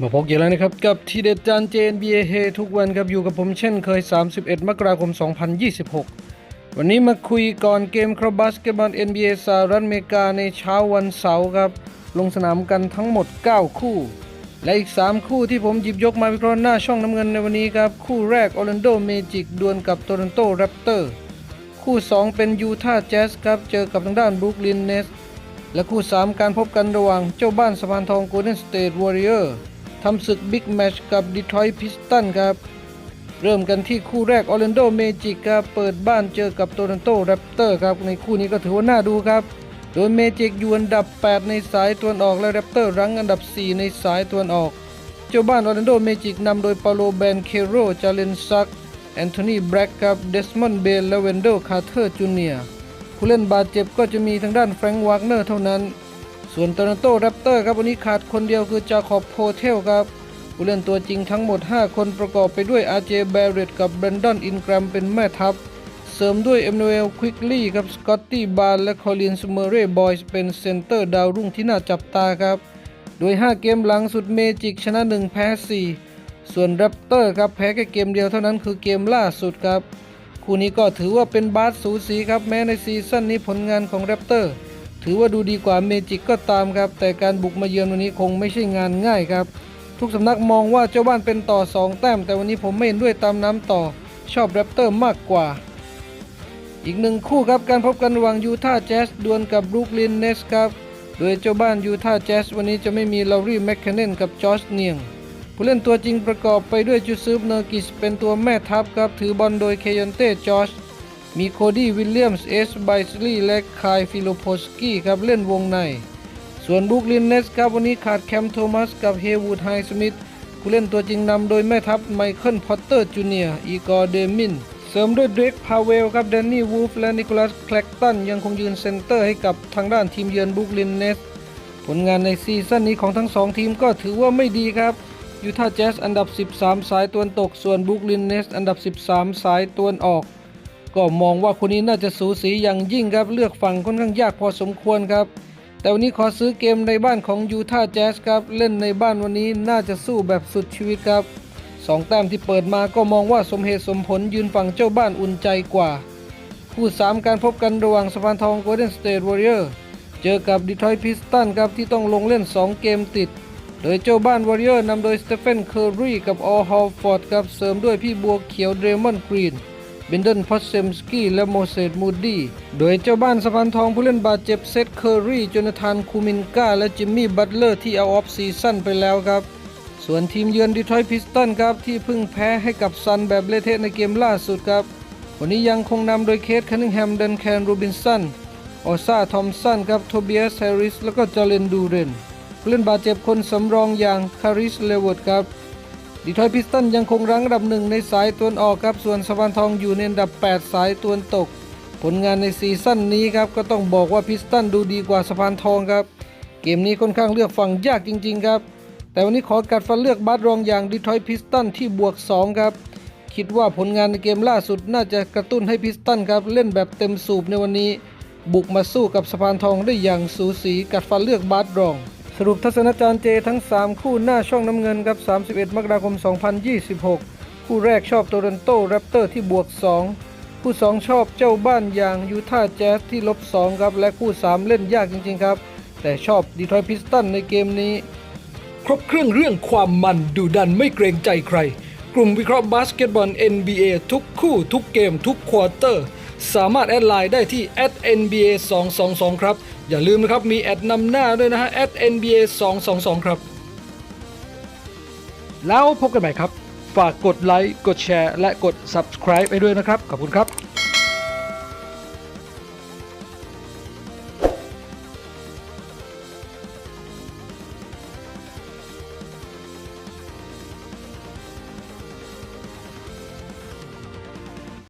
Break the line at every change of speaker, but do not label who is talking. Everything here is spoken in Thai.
มาพบกันแล้วนะครับ กับทีเด็ดจานเจน BA เฮทุกวันครับอยู่กับผมเช่นเคย 31 มกราคม 2026 วันนี้มาคุยก่อนเกมครบบาสเกตบอล NBA สหรัฐอเมริกาในเช้าวันเสาร์ครับ ลงสนามกันทั้งหมด 9 คู่ และอีก 3 คู่ที่ผมหยิบยกมาวิเคราะห์หน้าช่องน้ำเงินในวันนี้ครับ คู่แรกออร์แลนโดเมจิกดวลกับโตรอนโตแรปเตอร์คู่ 2 เป็นยูทาห์แจ๊สครับเจอกับทางด้านบรุกลินเนสและคู่ 3 การพบกันระหว่างเจ้าบ้านสะพานทองโกลเด้นสเตทวอริเออร์ ทำศึกบิ๊กแมชกับดีทรอยต์พิสตันครับ เริ่มกันที่คู่แรกออร์แลนโดเมจิกครับเปิดบ้านเจอกับโตรอนโตแรปเตอร์ครับ ในคู่นี้ก็ถือว่าน่าดูครับ โดยเมจิกอยู่อันดับ 8 ในสายตวนออกและแรปเตอร์รั้งอันดับ 4 ในสายตวนออก เจ้าบ้านออร์แลนโดเมจิกนำโดยปาโลแบนเคโรจาเลนซักแอนโทนีแบร็กครับเดสมอนด์เบลและเวนเดคาร์เทอร์จูเนียร์ผู้เล่นบาดเจ็บก็จะมีทางด้านแฟรงค์วากเนอร์เท่านั้น ส่วนโตรอนโตแรปเตอร์ครับวันนี้ขาดคนเดียวคือจาคอบโพเทลครับผู้เล่นตัวจริงทั้งหมด 5 คนประกอบไปด้วยอาร์เจแบร t กับเบรนดอนอินกรัมเป็นแม่ทัพ เสริมด้วยเอ็ม u น l ลควิกลี่ครับสกอตตี้บาร์และคอลินสเมเร่บอยส์เป็นเซนเตอร์ดาวรุ่งที่น่าจับตาครับ โดย 5 เกมหลังสุดเมจิกชนะ 1 แพ้ 4 ส่วนแรปเตอร์ครับแพ้แค่เกมเดียวเท่านั้นคือเกมล่าสุดครับ คู่นี้ก็ถือว่าเป็นบาสสูสีครับแม้ในซีซั่นนี้ผลงานของแรปเตอร์ ถือว่าดูดีกว่าเมจิกก็ตามครับ แต่การบุกมาเยือนวันนี้คงไม่ใช่งานง่ายครับ ทุกสำนักมองว่าเจ้าบ้านเป็นต่อ 2 แต้ม แต่วันนี้ผมไม่เห็นด้วยตามน้ำต่อ ชอบแรปเตอร์มากกว่า อีกหนึ่งคู่ครับการพบกันระหว่างยูทาห์แจ๊สดวลกับบรูคลินเนสครับ โดยเจ้าบ้านยูทาห์แจ๊สวันนี้จะไม่มีลารีแมคเคเนนกับจอร์จเนียงผู้เล่นตัวจริงประกอบไปด้วยจูซึฟเนอร์กิสเป็นตัวแม่ทัพครับถือบอลโดยเคยอนเต้จอร์จ มีโคดี้วิลเลียมส์เอสไบสลีย์และคายฟิโลโพสกี้ครับเล่นวงใน ส่วนบรุกลินเนสครับวันนี้ขาดแคมโทมัสกับเฮวูดไฮสมิธผู้เล่นตัวจริงนำโดยแม่ทัพไมเคิลพอตเตอร์จูเนียร์อีกอร์เดมินเสริมด้วยเดรกพาเวลครับแดนนี่วูฟและนิโคลัสแคลกตันยังคงยืนเซนเตอร์ให้กับทางด้านทีมเยือนบรุกลินเนสผลงานในซีซั่นนี้ของทั้งสองทีมก็ถือว่าไม่ดีครับยูทาห์แจ๊สอันดับ 13 สายตะวันตก ส่วนบรุกลินเนสอันดับ 13 สายตะวันออก ก็มองว่าคนนี้น่าจะสูสีอย่างยิ่งครับเลือกฝั่งค่อนข้างยากพอสมควรครับ แต่วันนี้ขอซื้อเกมในบ้านของยูทาแจ๊สครับเล่นในบ้านวันนี้น่าจะสู้แบบสุดชีวิตครับสองแต้มที่เปิดมาก็มองว่าสมเหตุสมผลยืนฝั่งเจ้าบ้านอุ่นใจกว่า คู่ 3 การพบกันระหว่างสะพานทองโกลเด้นสเตทวอริเออร์เจอกับดีทรอยต์พิสตันครับที่ต้องลงเล่น 2 เกมติด โดยเจ้าบ้านวอริเออร์นำโดยสเตเฟนเคอร์รีกับออลฮอลฟอร์ดครับเสริมด้วยพี่บัวเขียวเดรมอนกรีน เบนเดนพอสเซมสกี้และโมเสสมูดดี้ โดยเจ้าบ้านสะพานทองผู้เล่นบาดเจ็บเซตเคอร์รีโจนาธานคูมินกาและจิมมี่บัตเลอร์ที่เอาออฟซีซั่นไปแล้วครับ ส่วนทีมเยือนดีทรอยต์พิสตันครับ ที่เพิ่งแพ้ให้กับซันแบบเละเทะในเกมล่าสุดครับ วันนี้ยังคงนำโดยเคสคันนิงแฮมเดนแคนโรบินสันออซาทอมสันครับโทเบียสแฮริสแล้วก็จาเลนดูเรนผู้เล่นบาดเจ็บคนสำรองอย่างคาริสเลเวิร์ดครับ ดีทอยพิสตันยังคงรั้งอันดับหนึ่งในสายตะวันออกครับ ส่วนสวานทองอยู่ในอันดับ 8 สายตะวันตก ผลงานในซีซั่นนี้ครับก็ต้องบอกว่าพิสตันดูดีกว่าสะพานทองครับ เกมนี้ค่อนข้างเลือกฝั่งยากจริง ๆ ครับ แต่วันนี้ขอกัดฟันเลือกบาสรองอย่างดีทอยพิสตันที่บวก 2 ครับ คิดว่าผลงานในเกมล่าสุดน่าจะกระตุ้นให้พิสตันครับเล่นแบบเต็มสูบในวันนี้ บุกมาสู้กับสะพานทองได้อย่างสูสีกัดฟันเลือกบาสรอง สรุปทัศนจารย์เจทั้ง 3 คู่หน้าช่องน้ำเงินครับ 31 มกราคม 2026 คู่แรกชอบโตเรนโตแรปเตอร์ที่บวก 2 คู่ 2 ชอบเจ้าบ้านอย่างยูทาห์แจ๊สที่ลบ 2 ครับ และคู่ 3 เล่นยากจริง ๆ ครับ แต่ชอบดีทรอยพิสตันในเกมนี้ ครบเครื่องเรื่องความมันดูดันไม่เกรงใจใคร กลุ่มวิเคราะห์บาสเกตบอล NBA ทุกคู่ทุกเกมทุกควอเตอร์ สามารถแอดไลน์ได้ที่ @nba 222ครับ อย่าลืมนะครับ มีแอดนำหน้าด้วยนะฮะ @nba 222ครับ แล้วพบกันใหม่ครับ ฝากกดไลค์ กดแชร์ และกด subscribe ไปด้วยนะครับ ขอบคุณครับ